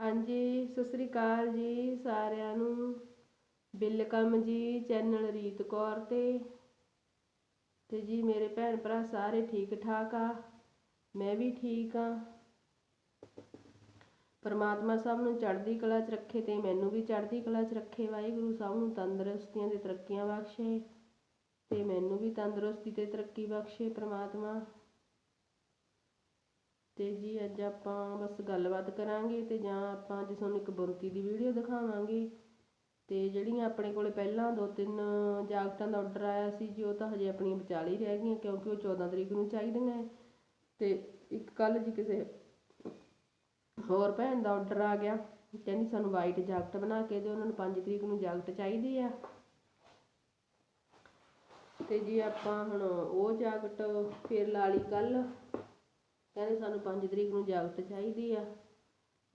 ਹਾਂਜੀ, ਸਤਿ ਸ੍ਰੀ ਅਕਾਲ ਜੀ ਸਾਰਿਆਂ ਨੂੰ। ਵੈਲਕਮ ਜੀ, ਚੈਨਲ ਰੀਤ ਕੌਰ ਤੇ। ਤੇ ਜੀ, ਮੇਰੇ ਭੈਣ ਭਰਾ ਸਾਰੇ ਠੀਕ ਠਾਕ ਆ? ਮੈਂ ਵੀ ਠੀਕ ਆ। ਪਰਮਾਤਮਾ ਸਭ ਨੂੰ ਚੜ੍ਹਦੀ ਕਲਾ 'ਚ ਰੱਖੇ ਤੇ ਮੈਨੂੰ ਵੀ ਚੜ੍ਹਦੀ ਕਲਾ 'ਚ ਰੱਖੇ। ਵਾਹਿਗੁਰੂ ਸਭ ਨੂੰ ਤੰਦਰੁਸਤੀਆਂ ਤੇ ਤਰੱਕੀਆਂ ਬਖਸ਼ੇ ਤੇ ਮੈਨੂੰ ਵੀ ਤੰਦਰੁਸਤੀ ਤੇ ਤਰੱਕੀ ਬਖਸ਼ੇ ਪ੍ਰਮਾਤਮਾ। ਤੇ ਜੀ ਅੱਜ ਆਪਾਂ ਬਸ ਗੱਲਬਾਤ ਕਰਾਂਗੇ ਤੇ ਜਾਂ ਆਪਾਂ ਅੱਜ ਤੁਹਾਨੂੰ ਇੱਕ ਬੁਣਤੀ ਦੀ ਵੀਡੀਓ ਦਿਖਾਵਾਂਗੇ। ਤੇ ਜਿਹੜੀਆਂ ਆਪਣੇ ਕੋਲੇ ਪਹਿਲਾਂ ਦੋ ਤਿੰਨ ਜਾਕਟਾਂ ਦਾ ਆਰਡਰ ਆਇਆ ਸੀ ਜੀ, ਉਹ ਤਾਂ ਹਜੇ ਆਪਣੀਆਂ ਵਿਚਾਲੇ ਹੀ ਰਹਿ ਗਈਆਂ ਕਿਉਂਕਿ ਉਹ 14 ਤਰੀਕ ਨੂੰ ਚਾਹੀਦੀਆਂ ਤੇ ਇੱਕ ਕੱਲ ਜੀ ਕਿਸੇ ਹੋਰ ਭੈਣ ਦਾ ਆਰਡਰ ਆ ਗਿਆ। ਕਹਿੰਦੀ ਸਾਨੂੰ ਵਾਈਟ ਜਾਕਟ ਬਣਾ ਕੇ ਦਿਓ, ਉਹਨਾਂ ਨੂੰ 5 ਤਰੀਕ ਨੂੰ ਜਾਕਟ ਚਾਹੀਦੀ ਆ। ਤੇ ਜੀ ਆਪਾਂ ਹੁਣ ਉਹ ਜਾਕਟ ਫੇਰ ਲਾ ਲਈ ਕੱਲ ਕਹਿੰਦੇ ਸਾਨੂੰ 5 ਤਰੀਕ ਨੂੰ ਜਾਕਟ ਚਾਹੀਦੀ ਆ।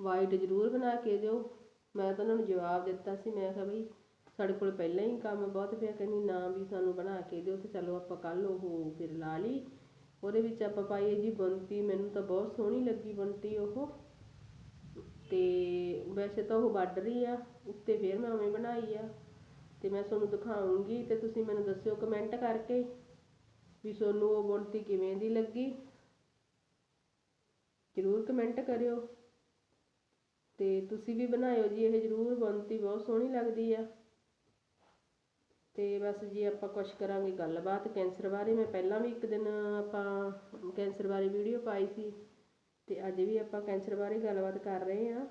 ਵਾਈਟ ਜ਼ਰੂਰ ਬਣਾ ਕੇ ਦਿਓ। ਮੈਂ ਤਾਂ ਉਹਨਾਂ ਨੂੰ ਜਵਾਬ ਦਿੱਤਾ ਸੀ। ਮੈਂ ਕਿਹਾ ਬਈ ਸਾਡੇ ਕੋਲ ਪਹਿਲਾਂ ਹੀ ਕੰਮ ਬਹੁਤ ਪਿਆ। ਕਹਿੰਦੀ ਨਾ ਵੀ ਸਾਨੂੰ ਬਣਾ ਕੇ ਦਿਓ ਤੇ ਚਲੋ ਆਪਾਂ ਕੱਲ ਉਹ ਫਿਰ ਲਾ ਲਈ। ਉਹਦੇ ਵਿੱਚ ਆਪਾਂ ਪਾਈਏ ਜੀ ਬੁਣਤੀ। ਮੈਨੂੰ ਤਾਂ ਬਹੁਤ ਸੋਹਣੀ ਲੱਗੀ ਬੁਣਤੀ ਉਹ। ਤੇ ਵੈਸੇ ਤਾਂ ਉਹ ਬਾਰਡਰ ਹੀ ਆ। ਉੱਤੇ ਫੇਰ ਮੈਂ ਉਵੇਂ ਬਣਾਈ ਆ। ਤੇ ਮੈਂ ਤੁਹਾਨੂੰ ਦਿਖਾਉਂਗੀ ਤੇ ਤੁਸੀਂ ਮੈਨੂੰ ਦੱਸਿਓ ਕਮੈਂਟ ਕਰਕੇ ਵੀ ਤੁਹਾਨੂੰ ਉਹ ਬੁਣਤੀ ਕਿਵੇਂ ਦੀ ਲੱਗੀ। ਜ਼ਰੂਰ ਕਮੈਂਟ ਕਰਿਓ। ਤੇ ਤੁਸੀਂ ਵੀ ਬਣਾਇਓ ਜੀ, ਇਹ ਜ਼ਰੂਰ ਬੁਣਤੀ ਬਹੁਤ ਸੋਹਣੀ ਲੱਗਦੀ ਆ। ਤੇ ਬਸ ਜੀ ਆਪਾਂ ਕੁਝ ਕਰਾਂਗੇ ਗੱਲਬਾਤ ਕੈਂਸਰ ਬਾਰੇ। ਮੈਂ ਪਹਿਲਾਂ ਵੀ ਇੱਕ ਦਿਨ ਆਪਾਂ ਕੈਂਸਰ ਬਾਰੇ ਵੀਡੀਓ ਪਾਈ ਸੀ, ਤੇ ਅੱਜ ਵੀ ਆਪਾਂ ਕੈਂਸਰ ਬਾਰੇ ਗੱਲਬਾਤ ਕਰ ਰਹੇ ਆ।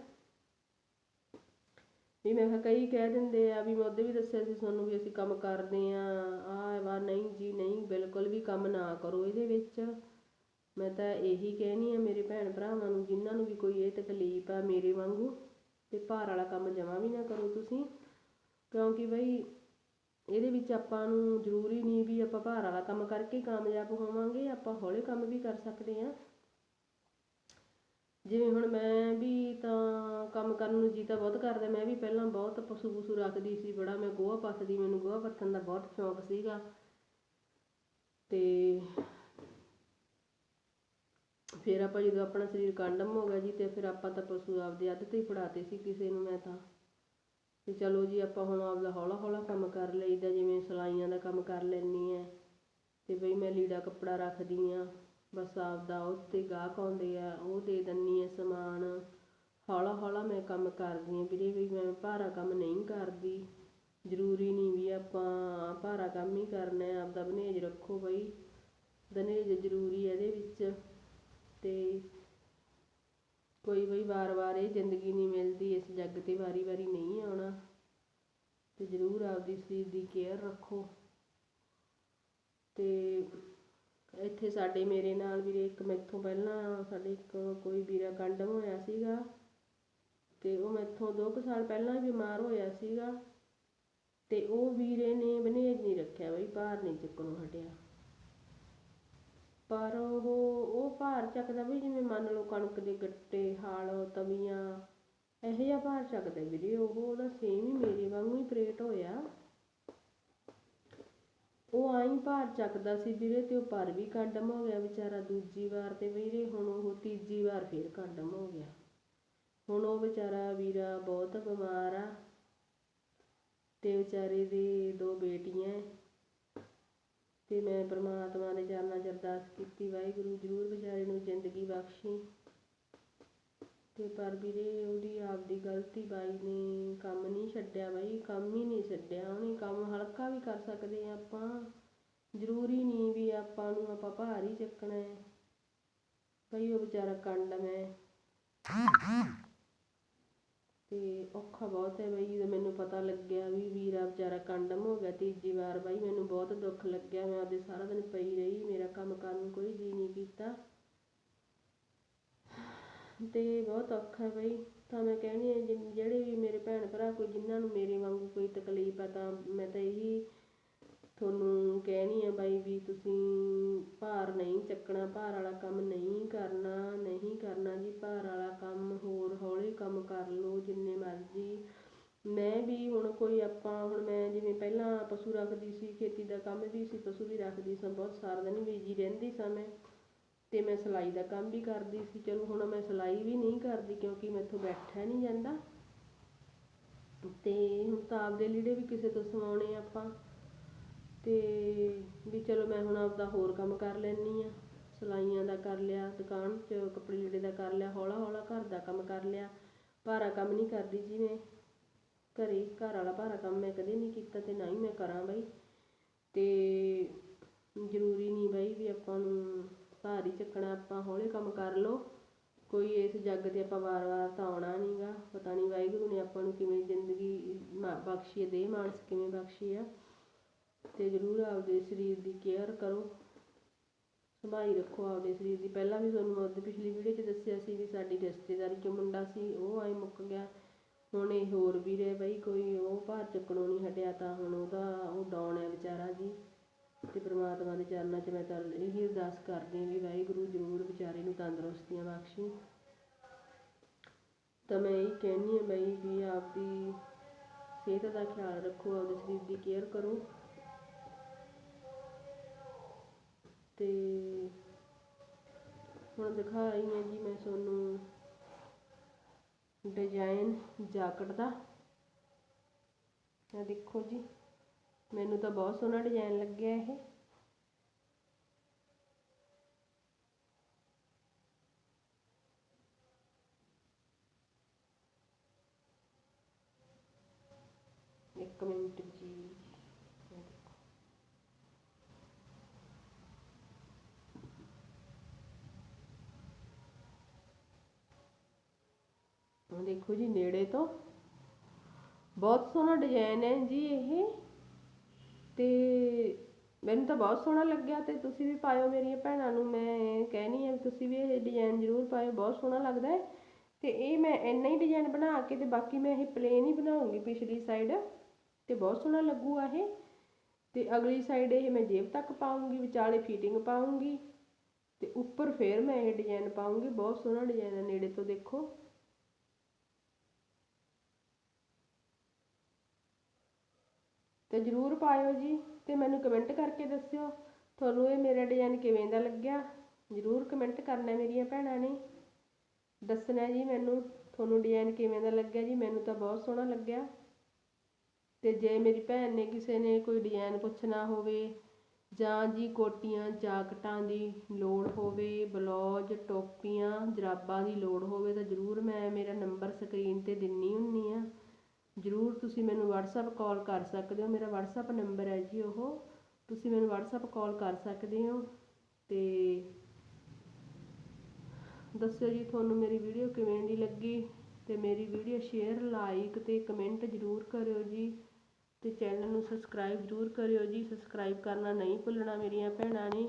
ਵੀ ਮੈਂ ਕਿਹਾ ਕਈ ਕਹਿ ਦਿੰਦੇ ਆ ਵੀ ਮੈਂ ਉਹਦੇ ਵੀ ਦੱਸਿਆ ਸੀ ਤੁਹਾਨੂੰ ਵੀ ਅਸੀਂ ਕੰਮ ਕਰਦੇ ਆ, ਆਹ ਵਾ, ਨਹੀਂ ਜੀ, ਨਹੀਂ, ਬਿਲਕੁਲ ਵੀ ਕੰਮ ਨਾ ਕਰੋ ਇਹਦੇ ਵਿੱਚ। ਮੈਂ ਤਾਂ ਇਹੀ ਕਹਿਣੀ ਆ ਮੇਰੇ ਭੈਣ ਭਰਾਵਾਂ ਨੂੰ, ਜਿਨ੍ਹਾਂ ਨੂੰ ਵੀ ਕੋਈ ਇਹ ਤਕਲੀਫ ਆ ਮੇਰੇ ਵਾਂਗੂ, ਤੇ ਭਾਰ ਵਾਲਾ ਕੰਮ ਜਮਾ ਵੀ ਨਾ ਕਰੋ ਤੁਸੀਂ। ਕਿਉਂਕਿ ਬਈ ਇਹਦੇ ਵਿੱਚ ਆਪਾਂ ਨੂੰ ਜ਼ਰੂਰੀ ਨਹੀਂ ਵੀ ਆਪਾਂ ਭਾਰ ਵਾਲਾ ਕੰਮ ਕਰਕੇ ਕਾਮਯਾਬ ਹੋਵਾਂਗੇ, ਆਪਾਂ ਹੌਲੇ ਕੰਮ ਵੀ ਕਰ ਸਕਦੇ ਆ। ਜਿਵੇਂ ਹੁਣ ਮੈਂ ਵੀ ਤਾਂ ਕੰਮ ਕਰਨ ਨੂੰ ਜੀ ਤਾਂ ਬਹੁਤ ਕਰਦਾ, ਮੈਂ ਵੀ ਪਹਿਲਾਂ ਬਹੁਤ ਪਸ਼ੂ ਪਸ਼ੂ ਰੱਖਦੀ ਸੀ, ਬੜਾ ਮੈਂ ਗੋਹਾ ਪੱਥਦੀ ਮੈਨੂੰ ਗੋਹਾ ਪੱਥਣ ਦਾ ਬਹੁਤ ਸ਼ੌਂਕ ਸੀਗਾ। ਤੇ ਫਿਰ ਆਪਾਂ ਜਦੋਂ ਆਪਣਾ ਸਰੀਰ ਕਾਂਡਮ ਹੋ ਗਿਆ ਜੀ ਤੇ ਫਿਰ ਆਪਾਂ ਤਾਂ ਪਸ਼ੂ ਆਪਦੇ ਅੱਧ ਤੇ ਹੀ ਫੜਾਤੇ ਸੀ ਕਿਸੇ ਨੂੰ ਮੈਂ ਤਾਂ। ਤੇ ਚਲੋ ਜੀ ਆਪਾਂ ਹੁਣ ਆਪਦਾ ਹੌਲਾ ਹੌਲਾ ਕੰਮ ਕਰ ਲਈਦਾ, ਜਿਵੇਂ ਸਿਲਾਈਆਂ ਦਾ ਕੰਮ ਕਰ ਲੈਣੀ ਐ ਤੇ ਬਈ ਮੈਂ ਲੀੜਾ ਕੱਪੜਾ ਰੱਖਦੀ ਆ ਬਸ ਆਪਦਾ ਉੱਤੇ ਗਾਹਕ ਆਉਂਦੇ ਆ, ਉਹ ਦੇ ਦਿੰਨੀ ਆ ਸਮਾਨ। ਹੌਲਾ ਹੌਲਾ ਮੈਂ ਕੰਮ ਕਰਦੀ ਆ ਵੀਰੇ ਵੀ ਮੈਂ ਭਾਰਾ ਕੰਮ ਨਹੀਂ ਕਰਦੀ। ਜ਼ਰੂਰੀ ਨਹੀਂ ਵੀ ਆਪਾਂ ਭਾਰਾ ਕੰਮ ਹੀ ਕਰਨਾ ਆਪਦਾ ਬਨੇਜ ਰੱਖੋ ਬਈ। ਦਨੇਜ ਜ਼ਰੂਰੀ ਹੈ ਇਹਦੇ ਵਿੱਚ। ਤੇ ਕੋਈ ਬਈ ਵਾਰ-ਵਾਰ ਇਹ ਜ਼ਿੰਦਗੀ ਨਹੀਂ ਮਿਲਦੀ, ਇਸ ਜੱਗ ਤੇ ਵਾਰੀ-ਵਾਰੀ ਨਹੀਂ ਆਉਣਾ। ਅਤੇ ਜ਼ਰੂਰ ਆਪਦੀ ਸਰੀਰ ਦੀ ਕੇਅਰ ਰੱਖੋ। ਅਤੇ ਇੱਥੇ ਸਾਡੇ ਮੇਰੇ ਨਾਲ ਵੀਰੇ ਇੱਕ ਮੈਥੋਂ ਪਹਿਲਾਂ ਸਾਡੇ ਇੱਕ ਕੋਈ ਵੀਰਾ ਕੰਡਮ ਹੋਇਆ ਸੀਗਾ ਅਤੇ ਉਹ ਮੈਥੋਂ ਦੋ ਕੁ ਸਾਲ ਪਹਿਲਾਂ ਬਿਮਾਰ ਹੋਇਆ ਸੀਗਾ ਅਤੇ ਉਹ ਵੀਰੇ ਨੇ ਬਨੇਜ ਨਹੀਂ ਰੱਖਿਆ ਬਈ ਭਾਰ ਨਹੀਂ ਚੱਕਣੋਂ ਹਟਿਆ। ਪਰ ਉਹ ਉਹ ਭਾਰ ਚੱਕਦਾ ਵੀ ਜਿਵੇਂ ਮੰਨ ਲਓ ਕਣਕ ਦੇ ਗੱਟੇ, ਹਲ, ਤਵੀਆਂ, ਇਹੋ ਜਿਹਾ ਭਾਰ ਚੱਕਦਾ ਵੀਰੇ, ਉਹ ਉਹਦਾ ਸੇਮ ਹੀ ਮੇਰੇ ਵਾਂਗੂ ਹੀ ਪ੍ਰੇਟ ਹੋਇਆ। ਉਹ ਆਈ ਭਾਰ ਚੱਕਦਾ ਸੀ ਵੀਰੇ ਤੇ ਉਹ ਪਰ ਵੀ ਕਾਡਮ ਹੋ ਗਿਆ ਵਿਚਾਰਾ, ਦੂਜੀ ਵਾਰ ਤੇ ਵੀਰੇ ਹੁਣ ਉਹ ਤੀਜੀ ਵਾਰ ਫੇਰ ਕੰਡਮ ਹੋ ਗਿਆ। ਹੁਣ ਉਹ ਵਿਚਾਰਾ ਵੀਰਾ ਬਹੁਤ ਬਿਮਾਰ ਆ ਤੇ ਵਿਚਾਰੇ ਦੀ ਦੋ ਬੇਟੀਆਂ ਤੇ ਮੈਂ ਪ੍ਰਮਾਤਮਾ ਦੇ ਚਰਨਾਂ 'ਚ ਅਰਦਾਸ ਕੀਤੀ, ਵਾਹਿਗੁਰੂ ਜ਼ਰੂਰ ਵਿਚਾਰੇ ਨੂੰ ਜ਼ਿੰਦਗੀ ਬਖਸ਼ੀ। ਤੇ ਪਰ ਵੀਰੇ ਉਹਦੀ ਆਪਦੀ ਗਲਤੀ ਬਾਈ ਨੇ ਕੰਮ ਨਹੀਂ ਛੱਡਿਆ ਬਾਈ, ਕੰਮ ਹੀ ਨਹੀਂ ਛੱਡਿਆ। ਉਹਨੇ ਕੰਮ ਹਲਕਾ ਵੀ ਕਰ ਸਕਦੇ ਆ ਆਪਾਂ। ਜ਼ਰੂਰੀ ਨਹੀਂ ਵੀ ਆਪਾਂ ਨੂੰ ਆਪਾਂ ਭਾਰ ਹੀ ਚੱਕਣਾ ਹੈ। ਬਈ ਉਹ ਵਿਚਾਰਾ ਕੰਡਮ ਮੈਂ ਤੇ ਔਖਾ ਬਹੁਤ ਹੈ ਬਈ, ਜਦੋਂ ਮੈਨੂੰ ਪਤਾ ਲੱਗਿਆ ਵੀ ਵੀਰਾ ਵਿਚਾਰਾ ਕੰਡਮ ਹੋ ਗਿਆ ਤੀਜੀ ਵਾਰ ਬਾਈ, ਮੈਨੂੰ ਬਹੁਤ ਦੁੱਖ ਲੱਗਿਆ, ਮੈਂ ਆਪਦੇ ਸਾਰਾ ਦਿਨ ਪਈ ਰਹੀ, ਮੇਰਾ ਕੰਮ ਕਰਨ ਨੂੰ ਕੋਈ ਜੀਅ ਨਹੀਂ ਕੀਤਾ। ਤੇ ਬਹੁਤ ਔਖਾ ਬਈ, ਤਾਂ ਮੈਂ ਕਹਿੰਦੀ ਆ ਜਿਹੜੇ ਵੀ ਮੇਰੇ ਭੈਣ ਭਰਾ, ਕੋਈ ਜਿਨ੍ਹਾਂ ਨੂੰ ਮੇਰੇ ਵਾਂਗੂ ਕੋਈ ਤਕਲੀਫ ਆ, ਤਾਂ ਮੈਂ ਤਾਂ ਇਹੀ ਤੁਹਾਨੂੰ ਕਹਿਣੀ ਆ ਬਾਈ ਵੀ ਤੁਸੀਂ ਭਾਰ ਨਹੀਂ ਚੱਕਣਾ, ਭਾਰ ਵਾਲਾ ਕੰਮ ਨਹੀਂ ਕਰਨਾ ਨਹੀਂ ਕਰਨਾ ਜੀ, ਭਾਰ ਵਾਲਾ ਕੰਮ ਹੋਰ ਹੌਲੇ ਕੰਮ ਕਰ ਲਓ ਜਿੰਨੇ ਮਰਜ਼ੀ। ਮੈਂ ਵੀ ਹੁਣ ਕੋਈ ਆਪਾਂ, ਹੁਣ ਮੈਂ ਜਿਵੇਂ ਪਹਿਲਾਂ ਪਸ਼ੂ ਰੱਖਦੀ ਸੀ, ਖੇਤੀ ਦਾ ਕੰਮ ਵੀ ਸੀ, ਪਸ਼ੂ ਵੀ ਰੱਖਦੀ ਸਾਂ, ਬਹੁਤ ਸਾਰਾ ਦਿਨ ਬਿਜ਼ੀ ਰਹਿੰਦੀ ਸਾਂ ਮੈਂ। ਤੇ ਮੈਂ ਸਿਲਾਈ ਦਾ ਕੰਮ ਵੀ ਕਰਦੀ ਸੀ, ਚਲੋ ਹੁਣ ਮੈਂ ਸਿਲਾਈ ਵੀ ਨਹੀਂ ਕਰਦੀ ਕਿਉਂਕਿ ਮੈਥੋਂ ਬੈਠਿਆ ਨਹੀਂ ਜਾਂਦਾ। ਤੇ ਹੁਣ ਤਾਂ ਆਪਦੇ ਲੀੜੇ ਵੀ ਕਿਸੇ ਤੋਂ ਸਵਾਉਣੇ ਆਪਾਂ। ਅਤੇ ਵੀ ਚਲੋ ਮੈਂ ਹੁਣ ਆਪਦਾ ਹੋਰ ਕੰਮ ਕਰ ਲੈਂਦੀ ਹਾਂ। ਸਿਲਾਈਆਂ ਦਾ ਕਰ ਲਿਆ, ਦੁਕਾਨ 'ਚ ਕੱਪੜੇ ਲੀੜੇ ਦਾ ਕਰ ਲਿਆ ਹੌਲਾ ਹੌਲਾ ਘਰ ਦਾ ਕੰਮ ਕਰ ਲਿਆ। ਭਾਰਾ ਕੰਮ ਨਹੀਂ ਕਰਦੀ ਜੀ ਮੈਂ। ਘਰੇ ਘਰ ਵਾਲਾ ਭਾਰਾ ਕੰਮ ਮੈਂ ਕਦੇ ਨਹੀਂ ਕੀਤਾ ਅਤੇ ਨਾ ਹੀ ਮੈਂ ਕਰਾਂ ਬਈ। ਅਤੇ ਜ਼ਰੂਰੀ ਨਹੀਂ ਬਈ ਵੀ ਆਪਾਂ ਨੂੰ ਭਾਰ ਹੀ ਚੱਕਣਾ, ਆਪਾਂ ਹੌਲੇ ਕੰਮ ਕਰ ਲਓ। ਕੋਈ ਇਸ ਜੱਗ ਤੇ ਆਪਾਂ ਵਾਰ-ਵਾਰ ਤਾਂ ਆਉਣਾ ਨਹੀਂਗਾ ਪਤਾ ਨਹੀਂ ਵਾਹਿਗੁਰੂ ਨੇ ਆਪਾਂ ਨੂੰ ਕਿਵੇਂ ਜ਼ਿੰਦਗੀ ਬਖਸ਼ੀ ਹੈ, ਦੇਹ ਮਾਨਸ ਕਿਵੇਂ ਬਖਸ਼ੀ ਆ। ਤੇ ਜ਼ਰੂਰ ਆਪਦੇ ਸਰੀਰ ਦੀ ਕੇਅਰ ਕਰੋ। ਸੰਭਾਈ ਰੱਖੋ ਆਪਦੇ ਸਰੀਰ ਦੀ। ਪਹਿਲਾਂ ਵੀ ਤੁਹਾਨੂੰ ਮੈਂ ਉਹਦੀ ਪਿਛਲੀ ਵੀਡੀਓ 'ਚ ਦੱਸਿਆ ਸੀ ਵੀ ਸਾਡੀ ਰਿਸ਼ਤੇਦਾਰੀ 'ਚ ਮੁੰਡਾ ਸੀ, ਉਹ ਆਈ ਮੁੱਕ ਗਿਆ। ਹੁਣ ਇਹ ਹੋਰ ਵੀ ਰਿਹਾ ਬਈ, ਕੋਈ ਉਹ ਭਾਰ ਚੱਕਣੋਂ ਨਹੀਂ ਹਟਿਆ ਤਾਂ ਹੁਣ ਉਹਦਾ, ਉਹ ਡਾਉਣ ਹੈ ਵਿਚਾਰਾ ਜੀ। ਤੇ ਪ੍ਰਮਾਤਮਾ ਦੇ ਚਰਨਾਂ 'ਚ ਮੈਂ ਤਾਂ ਇਹੀ ਅਰਦਾਸ ਕਰਦੀ ਹਾਂ ਵੀ ਵਾਹਿਗੁਰੂ ਜ਼ਰੂਰ ਵਿਚਾਰੇ ਨੂੰ ਤੰਦਰੁਸਤੀਆਂ ਬਖਸ਼ੀ। ਤਾਂ ਮੈਂ ਇਹ ਕਹਿੰਦੀ ਹਾਂ ਬਈ ਵੀ ਆਪਦੀ ਸਿਹਤ ਦਾ ਖਿਆਲ ਰੱਖੋ, ਆਪਦੇ ਸਰੀਰ ਦੀ ਕੇਅਰ ਕਰੋ। ਤੇ ਹੁਣ ਦਿਖਾ ਰਹੀ ਹਾਂ ਜੀ ਮੈਂ ਤੁਹਾਨੂੰ ਡਿਜ਼ਾਈਨ ਜਾਕਟ ਦਾ। ਇਹ ਦੇਖੋ ਜੀ, ਮੈਨੂੰ ਤਾਂ ਬਹੁਤ ਸੋਹਣਾ ਡਿਜ਼ਾਈਨ ਲੱਗਿਆ ਇਹ। ਇੱਕ ਮਿੰਟ ਜੀ। ਦੇਖੋ ਜੀ ਨੇੜੇ ਤੋਂ। ਬਹੁਤ ਸੋਹਣਾ ਡਿਜ਼ਾਈਨ ਹੈ ਜੀ ਇਹ। ਤੇ ਮੈਨੂੰ ਤਾਂ ਬਹੁਤ ਸੋਹਣਾ ਲੱਗਿਆ ਤੇ ਤੁਸੀਂ ਵੀ ਪਾਇਓ ਮੇਰੀਆਂ ਭੈਣਾਂ ਨੂੰ। ਮੈਂ ਕਹਿਣੀ ਆ ਤੁਸੀਂ ਵੀ ਇਹ ਡਿਜ਼ਾਈਨ ਜ਼ਰੂਰ ਪਾਇਓ, ਬਹੁਤ ਸੋਹਣਾ ਲੱਗਦਾ ਹੈ। ਤੇ ਇਹ ਮੈਂ ਇੰਨਾ ਹੀ ਡਿਜ਼ਾਈਨ ਬਣਾ ਕੇ ਤੇ ਬਾਕੀ ਮੈਂ ਇਹ ਪਲੇਨ ਹੀ ਬਣਾਉਂਗੀ ਪਿਛਲੀ ਸਾਈਡ ਤੇ ਬਹੁਤ ਸੋਹਣਾ ਲੱਗੂਗਾ ਇਹ। ਤੇ ਅਗਲੀ ਸਾਈਡ ਇਹ ਮੈਂ ਜੇਬ ਤੱਕ ਪਾਉਂਗੀ, ਵਿਚਾਲੇ ਫਿਟਿੰਗ ਪਾਉਂਗੀ। ਤੇ ਉੱਪਰ ਫੇਰ ਮੈਂ ਇਹ ਡਿਜ਼ਾਈਨ ਪਾਉਂਗੀ। ਬਹੁਤ ਸੋਹਣਾ ਡਿਜ਼ਾਈਨ ਹੈ ਨੇੜੇ ਤੋਂ ਦੇਖੋ। ਤੇ ਜਰੂਰ ਪਾਇਓ ਜੀ ਤੇ ਮੈਨੂੰ ਕਮੈਂਟ ਕਰਕੇ ਦੱਸਿਓ, ਤੁਹਾਨੂੰ ਇਹ ਮੇਰਾ ਡਿਜ਼ਾਈਨ ਕਿਵੇਂ ਦਾ ਲੱਗਿਆ? ਜਰੂਰ ਕਮੈਂਟ ਕਰਨਾ ਮੇਰੀਆਂ ਭੈਣਾਂ ਨੇ। ਦੱਸਣਾ ਜੀ ਮੈਨੂੰ, ਤੁਹਾਨੂੰ ਡਿਜ਼ਾਈਨ ਕਿਵੇਂ ਦਾ ਲੱਗਿਆ ਜੀ? ਮੈਨੂੰ ਤਾਂ ਬਹੁਤ ਸੋਹਣਾ ਲੱਗਿਆ। ਤੇ ਜੇ ਮੇਰੀ ਭੈਣ ਨੇ ਕਿਸੇ ਨੇ ਕੋਈ ਡਿਜ਼ਾਈਨ ਪੁੱਛਣਾ ਹੋਵੇ, ਜਾਂ ਜੀ ਕੋਟੀਆਂ, ਜਾਕਟਾਂ ਦੀ ਲੋੜ ਹੋਵੇ, ਬਲੌਜ, ਟੋਪੀਆਂ, ਜਰਾਬਾਂ ਦੀ ਲੋੜ ਹੋਵੇ, ਤਾਂ ਜਰੂਰ ਮੈਂ ਮੇਰਾ ਨੰਬਰ ਸਕਰੀਨ ਤੇ ਦਿੰਨੀ ਹੁੰਨੀ ਆ। ਜਰੂਰ ਤੁਸੀਂ ਮੈਨੂੰ ਵਟਸਐਪ ਕਾਲ ਕਰ ਸਕਦੇ ਹੋ। ਮੇਰਾ ਵਟਸਐਪ ਨੰਬਰ ਹੈ ਜੀ ਉਹ। ਤੁਸੀਂ ਮੈਨੂੰ ਵਟਸਐਪ ਕਾਲ ਕਰ ਸਕਦੇ ਹੋ ਤੇ ਦੱਸਿਓ ਜੀ ਤੁਹਾਨੂੰ ਮੇਰੀ ਵੀਡੀਓ ਕਿਵੇਂ ਦੀ ਲੱਗੀ ਤੇ ਮੇਰੀ ਵੀਡੀਓ ਸ਼ੇਅਰ ਲਾਈਕ ਤੇ ਕਮੈਂਟ ਜਰੂਰ ਕਰਿਓ ਜੀ ਤੇ ਚੈਨਲ ਨੂੰ ਸਬਸਕ੍ਰਾਈਬ ਜਰੂਰ ਕਰਿਓ ਜੀ। ਸਬਸਕ੍ਰਾਈਬ ਕਰਨਾ ਨਹੀਂ ਭੁੱਲਣਾ ਮੇਰੀਆਂ ਭੈਣਾਂ ਨੇ।